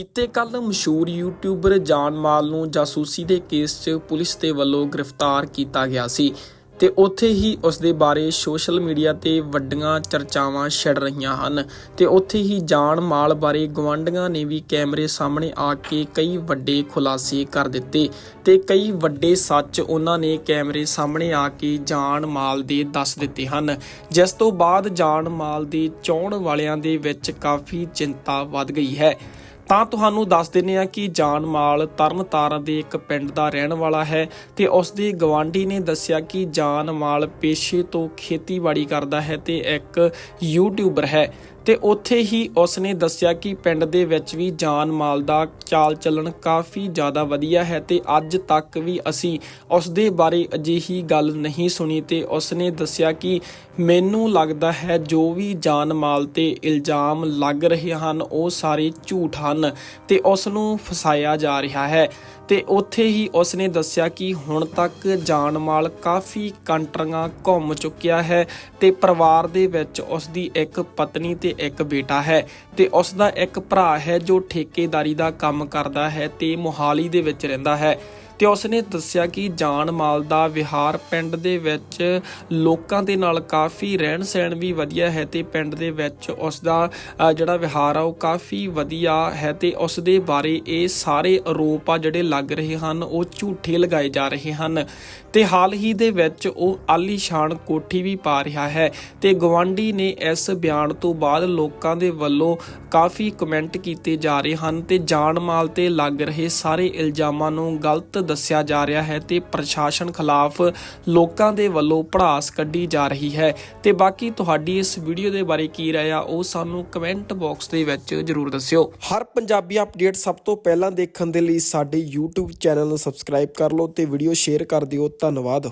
ਬੀਤੇ ਕੱਲ ਮਸ਼ਹੂਰ ਯੂਟਿਊਬਰ ਜਾਨ ਮਾਲ ਨੂੰ ਜਾਸੂਸੀ ਦੇ ਕੇਸ 'ਚ ਪੁਲਿਸ ਦੇ ਵੱਲੋਂ ਗ੍ਰਿਫਤਾਰ ਕੀਤਾ ਗਿਆ ਸੀ ਤੇ ਉੱਥੇ ਹੀ ਉਸ ਦੇ ਬਾਰੇ ਸੋਸ਼ਲ ਮੀਡੀਆ ਤੇ ਵੱਡੀਆਂ ਚਰਚਾਵਾਂ ਛਿੜ ਰਹੀਆਂ ਹਨ ਤੇ ਉੱਥੇ ਹੀ ਜਾਨ ਮਾਲ ਬਾਰੇ ਗਵਾਂਢੀਆਂ ਨੇ ਵੀ ਕੈਮਰੇ ਸਾਹਮਣੇ ਆ ਕੇ ਕਈ ਵੱਡੇ ਖੁਲਾਸੇ ਕਰ ਦਿੱਤੇ ਤੇ ਕਈ ਵੱਡੇ ਸੱਚ ਉਹਨਾਂ ਨੇ ਕੈਮਰੇ ਸਾਹਮਣੇ ਆ ਕੇ ਜਾਨ ਮਾਲ ਦੇ ਦੱਸ ਦਿੱਤੇ ਹਨ। ਜਿਸ ਤੋਂ ਬਾਅਦ ਜਾਨ ਮਾਲ ਦੇ ਚਾਹਣ ਵਾਲਿਆਂ ਦੇ ਵਿੱਚ ਕਾਫੀ ਚਿੰਤਾ ਵੱਧ ਗਈ ਹੈ। ਤਾਂ ਤੁਹਾਨੂੰ ਦੱਸ ਦਿੰਨੇ ਆ ਕਿ ਜਾਨ ਮਾਲ ਤਰਨਤਾਰਨ ਦੇ ਇੱਕ ਪਿੰਡ ਦਾ ਰਹਿਣ ਵਾਲਾ ਹੈ ਤੇ ਉਸ ਦੇ ਗਵਾਂਢੀ ਨੇ ਦੱਸਿਆ ਕਿ ਜਾਨ ਮਾਲ ਪੇਸ਼ੇ ਤੋਂ ਖੇਤੀਬਾੜੀ ਕਰਦਾ ਹੈ ਤੇ ਇੱਕ ਯੂਟਿਊਬਰ ਹੈ ਤੇ ਉੱਥੇ ਹੀ ਉਸ ਨੇ ਦੱਸਿਆ ਕਿ ਪਿੰਡ ਦੇ ਵਿੱਚ ਵੀ ਜਾਨ ਮਾਲ ਦਾ ਚਾਲ ਚੱਲਣ ਕਾਫੀ ਜ਼ਿਆਦਾ ਵਧੀਆ ਹੈ ਤੇ ਅੱਜ ਤੱਕ ਵੀ ਅਸੀਂ ਉਸ ਦੇ ਬਾਰੇ ਅਜਿਹੀ ਗੱਲ ਨਹੀਂ ਸੁਣੀ ਤੇ ਉਸ ਨੇ ਦੱਸਿਆ ਕਿ ਮੈਨੂੰ ਲੱਗਦਾ ਹੈ ਜੋ ਵੀ ਜਾਨ ਮਾਲ ਤੇ ਇਲਜ਼ਾਮ ਲੱਗ ਰਹੇ ਹਨ ਉਹ ਸਾਰੇ ਝੂਠ ਹਨ। ਤੇ ਉਸ ਨੂੰ ਫਸਾਇਆ ਜਾ ਰਿਹਾ ਹੈ। ਤੇ ਉੱਥੇ ਹੀ ਉਸ ਨੇ ਦੱਸਿਆ ਕਿ ਹੁਣ ਤੱਕ ਜਾਨ ਮਾਲ ਕਾਫੀ ਕੰਟਰੀਆਂ ਘੁੰਮ ਚੁੱਕਿਆ ਹੈ ਤੇ ਪਰਿਵਾਰ ਦੇ ਵਿੱਚ ਉਸ ਦੀ ਇੱਕ ਪਤਨੀ ਤੇ ਇੱਕ ਬੇਟਾ ਹੈ ਤੇ ਉਸ ਦਾ ਇੱਕ ਭਰਾ ਹੈ ਜੋ ਠੇਕੇਦਾਰੀ ਦਾ ਕੰਮ ਕਰਦਾ ਹੈ ਤੇ ਮੋਹਾਲੀ ਦੇ ਵਿੱਚ ਰਹਿੰਦਾ ਹੈ। ਤੇ ਉਸ ਨੇ ਦੱਸਿਆ ਕਿ ਜਾਨ ਮਾਲ ਦਾ ਵਿਹਾਰ ਪਿੰਡ ਦੇ ਵਿੱਚ ਲੋਕਾਂ ਦੇ ਨਾਲ ਕਾਫੀ ਰਹਿਣ ਸਹਿਣ ਵੀ ਵਧੀਆ ਹੈ ਤੇ ਪਿੰਡ ਦੇ ਵਿੱਚ ਉਸ ਦਾ ਜਿਹੜਾ ਵਿਹਾਰ ਆ ਉਹ ਕਾਫੀ ਵਧੀਆ ਹੈ ਤੇ ਉਸ ਦੇ ਬਾਰੇ ਇਹ ਸਾਰੇ ਆਰੋਪ ਆ ਜਿਹੜੇ ਲੱਗ ਰਹੇ ਹਨ, ਉਹ ਝੂਠੇ ਲਗਾਏ ਜਾ ਰਹੇ ਹਨ। ਤੇ ਹਾਲ ਹੀ ਦੇ ਵਿੱਚ ਉਹ ਆਲੀਸ਼ਾਨ ਕੋਠੀ ਵੀ ਪਾ ਰਿਹਾ ਹੈ ਤੇ ਗਵਾਂਢੀ ਨੇ ਇਸ ਬਿਆਨ ਤੋਂ ਬਾਅਦ ਲੋਕਾਂ ਦੇ ਵੱਲੋਂ ਕਾਫੀ ਕਮੈਂਟ ਕੀਤੇ ਜਾ ਰਹੇ ਹਨ ਤੇ ਜਾਨ ਮਾਲ ਤੇ ਲੱਗ ਰਹੇ ਸਾਰੇ ਇਲਜ਼ਾਮਾਂ ਨੂੰ ਗਲਤ ਦੱਸਿਆ ਜਾ ਰਿਹਾ ਹੈ ਤੇ ਪ੍ਰਸ਼ਾਸਨ ਖਿਲਾਫ ਲੋਕਾਂ ਦੇ ਵੱਲੋਂ ਭੜਾਸ ਕੱਢੀ ਜਾ ਰਹੀ ਹੈ। ਤੇ ਬਾਕੀ ਤੁਹਾਡੀ ਇਸ ਵੀਡੀਓ ਦੇ ਬਾਰੇ ਕੀ ਰਾਏ ਆ, ਉਹ ਸਾਨੂੰ ਕਮੈਂਟ ਬਾਕਸ ਦੇ ਵਿੱਚ ਜਰੂਰ ਦੱਸਿਓ। ਹਰ ਪੰਜਾਬੀ ਅਪਡੇਟ ਸਭ ਤੋਂ ਪਹਿਲਾਂ ਦੇਖਣ ਦੇ ਲਈ ਸਾਡੇ YouTube ਚੈਨਲ ਨੂੰ ਸਬਸਕ੍ਰਾਈਬ ਕਰ ਲਓ ਤੇ ਵੀਡੀਓ ਸ਼ੇਅਰ ਕਰ ਦਿਓ। ਧੰਨਵਾਦ।